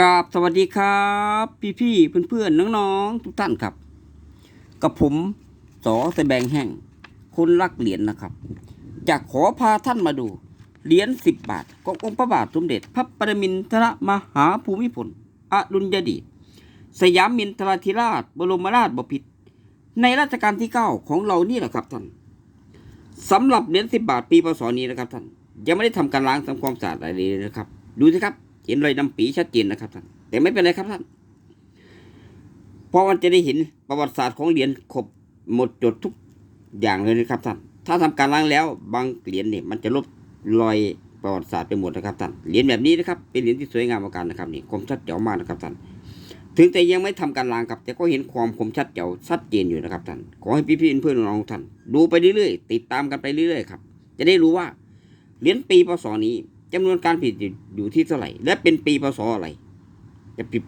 กราบสวัสดีครับ พี่พี่เพื่อนเพื่อนๆน้องๆทุกท่านครับ กับผมสอสแบงแห้งคนรักเหรียญนะครับจะขอพาท่านมาดู เหรียญสิบบาทขององค์พระบาทสมเด็จ พระปรมินทรมหาภูมิพลอดุลยเดชสยามมินทราธิราช บรมราชบพิตรในรัชกาลที่เก้าของเรานี่แหละครับท่านสำหรับเหรียญสิบบาทปีพศนี้นะครับท่านยังไม่ได้ทำการล้างทำความสะอาดอะไรเลยนะครับ ดูสิครับ เห็นรอยดำปีชัดเจนนะครับท่านแต่ไม่เป็นไรครับท่านเพราะมันจะได้เห็นประวัติศาสตร์ของเหรียญครบหมดจดทุกอย่างเลยนะครับท่านถ้าทำการล้างแล้วบางเหรียญเนี่ยมันจะลบรอยประวัติศาสตร์ไปหมดนะครับท่านเหรียญแบบนี้นะครับเป็นเหรียญที่สวยงามมากกันนะครับนี่คมชัดเจ๋วมากนะครับท่านถึงแต่ยังไม่ทำการล้างครับ แต่ก็เห็นความคมชัดเจ๋วชัดเจนอยู่นะครับท่านขอให้พี่ๆเพื่อนๆน้องท่านดูไปเรื่อยๆติดตามกันไปเรื่อยๆครับจะได้รู้ว่าเหรียญปีพศนี้ จำนวนการผลิตอยู่ที่เท่าไหร่ และเป็นปีพศอะไร จะปิด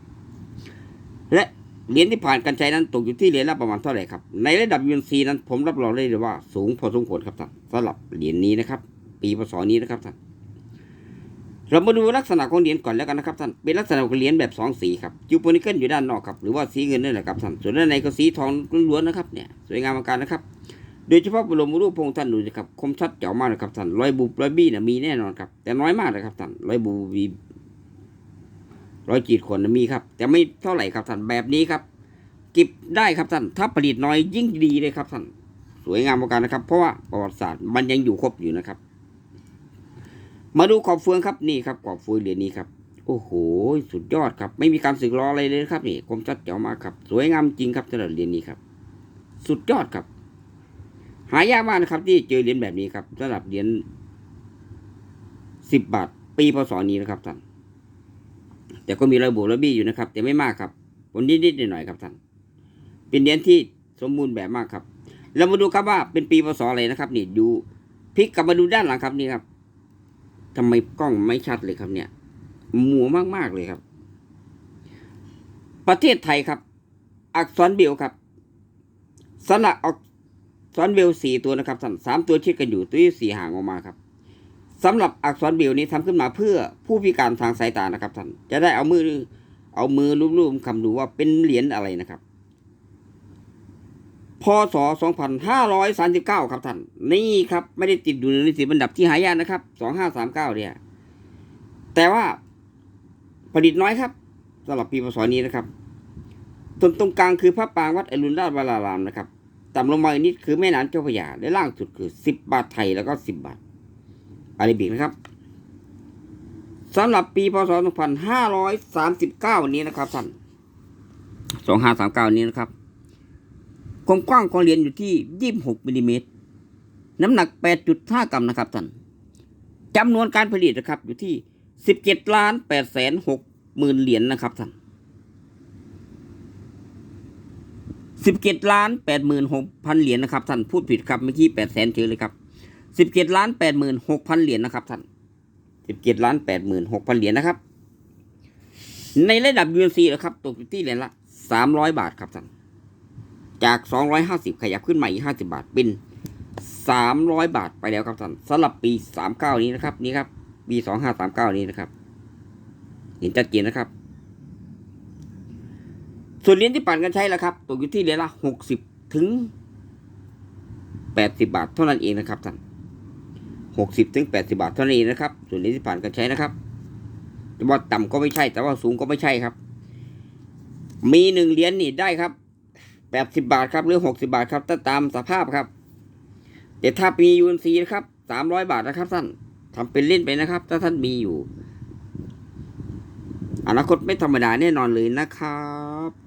และเหรียญที่ผ่านการใช้นั้นตกอยู่ที่เหรียญละประมาณเท่าไหร่ครับ ในระดับยูนซีนั้นผมรับรองได้เลยว่า สูงพอสมควรครับท่านสำหรับเหรียญนี้นะครับ ปีพศนี้นะครับท่านเรามาดูลักษณะของเหรียญก่อนแล้วกันนะครับท่าน เป็นลักษณะของเหรียญแบบสองสีครับจูโปนิเกิลอยู่ด้านนอกครับ หรือว่าสีเงินนั่นแหละครับท่าน ส่วนด้านในก็สีทองล้วนๆนะครับเนี่ย สวยงามมากการนะครับ โดยเฉพาะบรมรูปพระองค์ท่านดูสิครับคมชัดเจ๋วมากนะครับท่านรอยบุบรอยบี้นะมีแน่นอนครับ แต่น้อยมากนะครับท่านรอยบูบีรอยจีดขนนะมีครับ แต่ไม่เท่าไหร่ครับท่านแบบนี้ครับ เก็บได้ครับท่านถ้าผลิตน้อยยิ่งดีเลยครับท่านสวยงามมากการนะครับ เพราะว่าประวัติศาสตร์มันยังอยู่ครบอยู่นะครับ มาดูขอบเฟืองครับนี่ครับขอบเฟืองเหรียญนี้ครับโอ้โห สุดยอดครับ ไม่มีการสึกล้ออะไรเลยครับนี่คมชัดเจ๋วมากครับ สวยงามจริงครับสำหรับเหรียญนี้ครับ สุดยอดครับ หายากมากนะครับ ที่เจอเหรียญแบบนี้ครับสำหรับเหรียญสิบบาท ปีพศนี้นะครับท่านแต่ก็มีระบุระบี้อยู่นะครับ แต่ไม่มากครับผลนิดๆหน่อยๆครับท่านเป็นเหรียญที่สมบูรณ์แบบมากครับ เรามาดูครับว่าเป็นปีพศอะไรนะครับนี่ดูพลิกกลับมาดูด้านหลังครับนี่ครับทำไมกล้องไม่ชัดเลยครับ เนี่ยมัวมากๆเลยครับ ประเทศไทยครับ อักษรเบลครับสระอัก ษรเบลสี่ตัวนะครับสามตัวชิดกันอยู่ตัวที่สี่ห่างออกมาครับสำหรับอักษรเบลนี้ทำขึ้นมาเพื่อผู้พิการทางสายตานะครับท่านจะได้เอามือเอามือรูปๆคำดูว่าเป็นเหรียญอะไรนะครับพศ 2539 ครับท่าน นี่ครับ ไม่ได้ติดอยู่ในสิบอันดับที่หายากนะครับ 2539 เนี่ย แต่ว่าผลิตน้อยครับสำหรับปีพศนี้นะครับตรงตรงกลางคือพระปรางวัดอรุณราชวรารามนะครับ ต่ำลงมาอีกนิดคือแม่น้ำเจ้าพระยาและล่างสุดคือ 10 บาทไทยแล้วก็ 10 บาทอาราบิกนะครับสำหรับปีพศ 2539 นี้นะครับท่าน2539 นี้นะครับ ความกว้างของเหรียญอยู่ที่ 26มิลลิเมตร น้ำหนัก 8.5 กรัมนะครับท่านจำนวนการผลิตนะครับอยู่ที่ 17ล้าน8แสน6หมื่นเหรียญนะครับท่าน 17ล้าน8หมื่น6พันเหรียญนะครับท่านพูดผิดครับเมื่อกี้8แสนเจอเลยครับ17ล้าน8หมื่น6พันเหรียญนะครับท่าน17ล้าน8หมื่น6พันเหรียญนะครับ ในระดับ UNC นะครับตกอยู่ที่เหรียญละ300บาทครับท่านจาก250ขยับขึ้นมาอีก50บาทเป็น300บาทไปแล้วครับท่านสำหรับปี39นี้นะครับ นี่ครับปี2539นี้นะครับ เห็นชัดเจนนะครับ ส่วนเหรียญที่ผ่านการใช้แล้วครับตกอยู่ที่เหรียญละ60ถึง80บาทเท่านั้นเองนะครับท่าน60ถึง80บาทเท่านั้นเองนะครับ ส่วนเหรียญที่ผ่านการใช้นะครับแต่ว่าต่ำก็ไม่ใช่ แต่ว่าสูงก็ไม่ใช่ครับ มีหนึ่งเหรียญนี่ได้ครับแปดสิบาทครับหรือหกสิบาทครับถ้าตามสภาพครับแต่ถ้ามียูนซีนะครับสามร้อยบาทนะครับท่านทำเป็นเล่นไปนะครับ ถ้าท่านมีอยู่ อนาคตไม่ธรรมดาแน่นอนเลยนะครับ